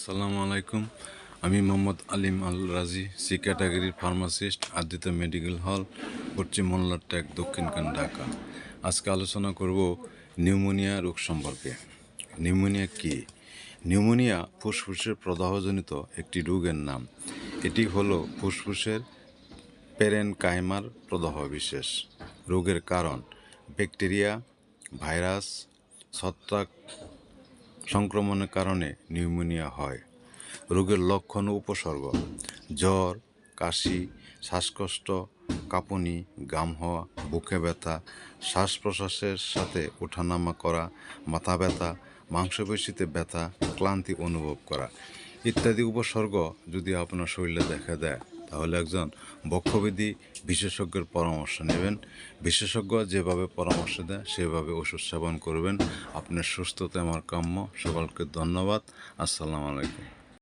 আসসালামু আলাইকুম। আমি মোহাম্মদ আলিম আল রাজি সি ক্যাটাগরির ফার্মাসিস্ট, আদিত্য মেডিকেল হল, পশ্চিম মোল্লার ট্যাগ দক্ষিণখান ঢাকা। আজকে আলোচনা করব নিউমোনিয়া রোগ সম্পর্কে। নিউমোনিয়া কী? নিউমোনিয়া ফুসফুসের প্রদাহজনিত একটি রোগের নাম। এটি হলো ফুসফুসের পেরেনকাইমার প্রদাহ বিশেষ। রোগের কারণ, ব্যাকটেরিয়া, ভাইরাস, ছত্রাক সংক্রমণের কারণে নিউমোনিয়া হয়। রোগের লক্ষণ ও উপসর্গ, জ্বর, কাশি, শ্বাসকষ্ট, কাঁপুনি গাম হওয়া, বুকে ব্যথা শ্বাস প্রশ্বাসের সাথে ওঠানামা করা, মাথা ব্যথা, মাংসপেশিতে ব্যথা, ক্লান্তি অনুভব করা ইত্যাদি উপসর্গ যদি আপনার শরীরে দেখা দেয় তাহলে একজন বক্ষবিধি বিশেষজ্ঞের পরামর্শ নেবেন। বিশেষজ্ঞ যেভাবে পরামর্শ দেয় সেভাবে ওষুধ সেবন করবেন। আপনার সুস্থতা আমার কাম্য। সকলকে ধন্যবাদ। আসসালামু আলাইকুম।